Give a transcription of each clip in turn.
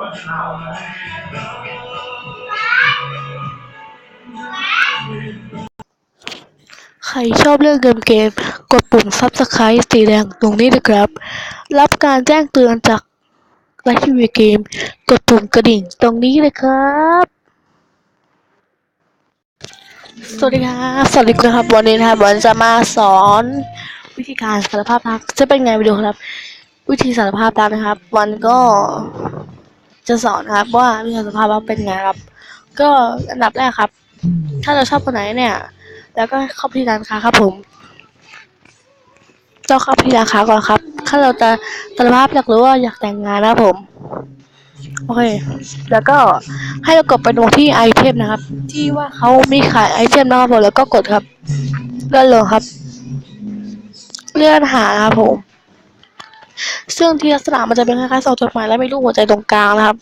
ใครชอบเรื่องเกมเกม กดปุ่ม Subscribe สีแดงตรงนี้นะครับ รับการแจ้งเตือนจากไลฟ์ทีวีเกม กดปุ่มกระดิ่งตรงนี้เลยครับ สวัสดีครับสวัสดีครับ วันนี้นะครับวันจะมาสอนวิธีการสารภาพรักจะเป็นไงไปดูครับ วิธีสารภาพรักนะครับ วันก็ จะสอนครับ ว่าวิธีสารภาพรักเป็นไงครับ ก็อันดับแรกครับ ถ้าเราชอบคนไหนเนี่ย แล้วก็เข้าไปที่ร้านค้าครับผมต้องเข้าไปที่ร้านค้าก่อนครับ ถ้าเราจะสารภาพอยากรู้ว่าอยากแต่งงานนะครับผมโอเค แล้วก็ให้เรากดไปตรงที่ไอเทมนะครับ ที่ว่าเขามีขายไอเทมนะครับผมแล้วก็กดครับเลื่อนลงครับ เลื่อนหาครับผม ซึ่งที่ลักษณะมันจะเป็นคล้ายๆซองจดหมายและมีรูปหัวใจตรงกลางนะครับ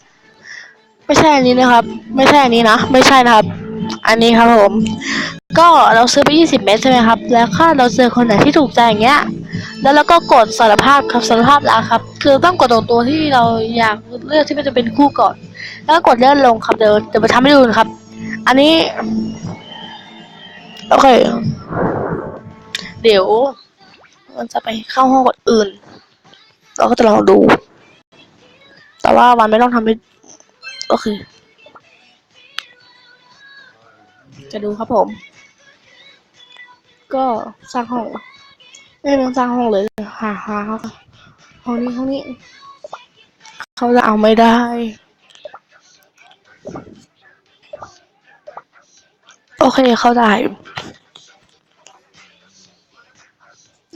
ไม่ใช่อันนี้นะครับ ไม่ใช่อันนี้นะ ไม่ใช่นะครับ อันนี้ครับผม ก็เราซื้อไป 20 เมตรใช่ไหมครับ แล้วถ้าเราเจอคนไหนที่ถูกใจอย่างเงี้ย แล้วเราก็กดสารภาพครับสารภาพแล้วครับ คือต้องกดตรงตัวที่เราอยากเลือกที่มันจะเป็นคู่ก่อน แล้วก็กดเลื่อนลงครับ เดี๋ยวเดี๋ยวมาทำให้ดูนะครับ อันนี้ โอเค เดี๋ยวมันจะไปเข้าห้องคนอื่น เราก็จะลองดู แต่ว่าวันไม่ต้องทำให้โอเค จะดูครับผม ก็สร้างห้องไม่ต้องสร้างห้องเลยหาหาห้องนี้ห้องนี้ เขาจะเอาไม่ได้โอเคเข้าได้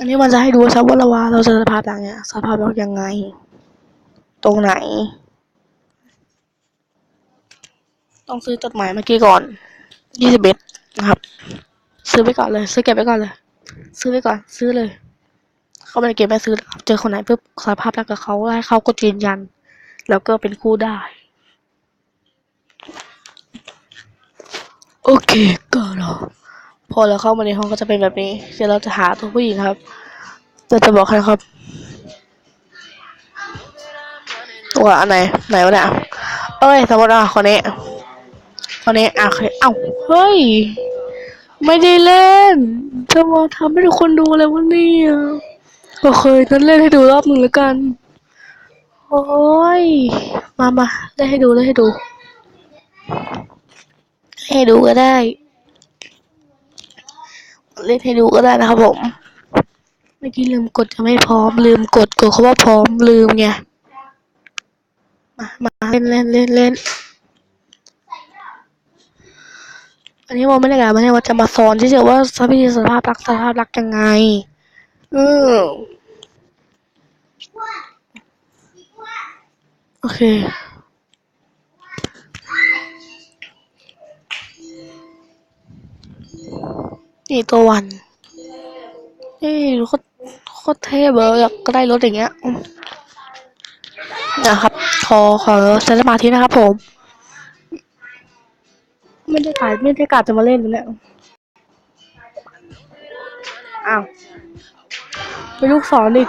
อันนี้มันจะให้ดูชัดว่าเราว่าเราจะสภาพอย่างเงี้ยสภาพเรายังไง ตรงไหน ต้องซื้อจดหมายเมื่อกี้ก่อนยี่สิบเอ็ดนะครับ ซื้อไปก่อนเลย ซื้อเก็บไปก่อนเลย ซื้อไปก่อน ซื้อเลย เข้าไม่ได้เก็บไม่ซื้อเจอคนไหนปุ๊บสารภาพรักกับเขาให้เขาก็ยืนยัน แล้วก็เป็นคู่ได้โอเคก็รอพอเราเข้ามาในห้องก็จะเป็นแบบนี้ เดี๋ยวเราจะหาตัวผู้หญิงครับ จะจะบอกให้ครับว่าอันไหน ไหนวะเนี่ย เอ้ย สมมติอะคนนี้ คนนี้อะเคเอ้า เฮ้ย ไม่ได้เล่นจะมาทำให้ทุกคนดูอะไรวะเนี่ยโอเคงั้นเล่นให้ดูรอบหนึ่งแล้วกัน โอ้ย มามาเล่นให้ดูเล่นให้ดู ให้ดูก็ได้ เล่นให้ดูก็ได้นะครับผม มื่อกี้ลืมกดจะไม่พร้อม ลืมกดกดเขาว่าพร้อมลืมไง มามาเล่นเล่นเล่นเล่นอันนี้ว่าไม่ได้การไม่ได้ว่าจะมาสอนที่เฉยว่าสภาพสภาพรักสภาพรักยังไง เออโอเคนี่ตัววันนี่โคตรโคตรเท่เบอร์อยากก็ได้รถอย่างเงี้ยนะครับขอขอใช้สมาธินะครับผม ไม่ได้กาไม่ได้กาจะมาเล่นนะเนี่ยอ้าวไปลูกศรอีก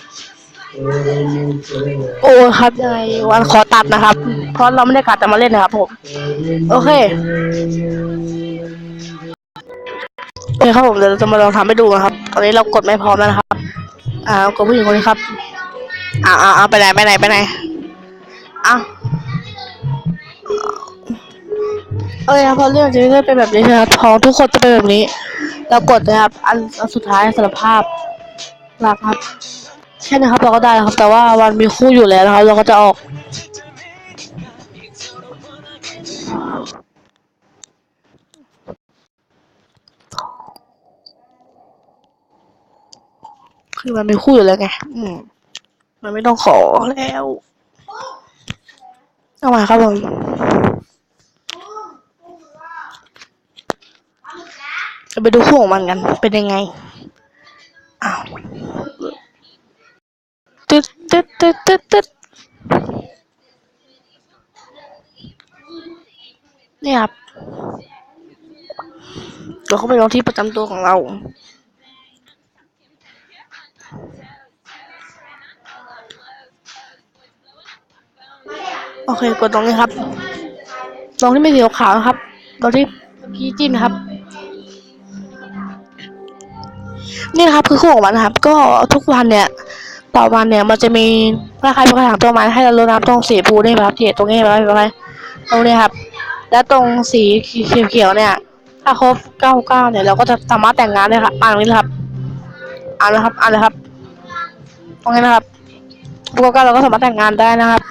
โอ้ครับยังไงวันขอตัดนะครับ เพราะเราไม่ได้กาจะมาเล่นนะครับผม โอเคโอเคครับผมเดี๋ยวเราจะมาลองทำให้ดูนะครับ ตอนนี้เรากดไม่พร้อมแล้วนะครับ อ่ากดผู้หญิงคนนี้ครับอ่าอ่าไปไหนไปไหนไปไหนอะโอเคครับพอเรื่องจะเรื่อยเป็นแบบนี้นะครับท้องทุกคนจะเป็นแบบนี้ เรากดนะครับ อันอันสุดท้ายสารภาพรักครับ ใช่นะครับ เราก็ได้นะครับ แต่ว่าวันมีคู่อยู่แล้วนะครับ เราก็จะออก คือมันมีคู่อยู่แล้วไง อืม มันไม่ต้องขอแล้วเอามาครับผมไปดูคู่ของมันกัน เป็นยังไง อ้าว ตึ๊ดตึ๊ดตึ๊ดตึ๊ดตึ๊ดนี่ครับเราเข้าไปลงที่ประจำตัวของเรา โอเค กดตรงนี้ครับ ตรงที่ไม่สีขาวครับ ตรงที่เมื่อกี้จิ้มนะครับ นี่นะครับคือคู่ของมันนะครับ ก็ทุกวันเนี่ย ต่อวันเนี่ยมันจะมีคล้ายๆปกระถางต้นไม้ให้เรารดน้ำตรงสีฟูนี่ครับที่ตรงนี้ไหมไหมตรงนี้ครับ และตรงสีเขียวๆเนี่ย ถ้าครบเก้าเก้าเนี่ยเราก็จะสามารถแต่งงานได้ครับอ่านนี้เลยครับอ่านเลยครับอ่านเลยครับ ตรงนี้นะครับครบเก้าเก้าเราก็สามารถแต่งงานได้นะครับ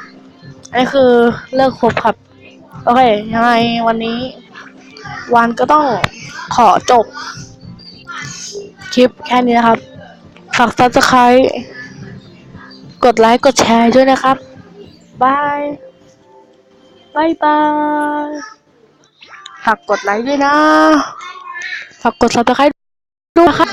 อันนี้คือเลิกครบครับ โอเคยังไงวันนี้ วันก็ต้องขอจบคลิปแค่นี้นะครับฝาก subscribe กดไลค์กดแชร์ด้วยนะครับบายบายบายฝากกดไลค์ด้วยนะฝากกด subscribe ด้วยนะครับ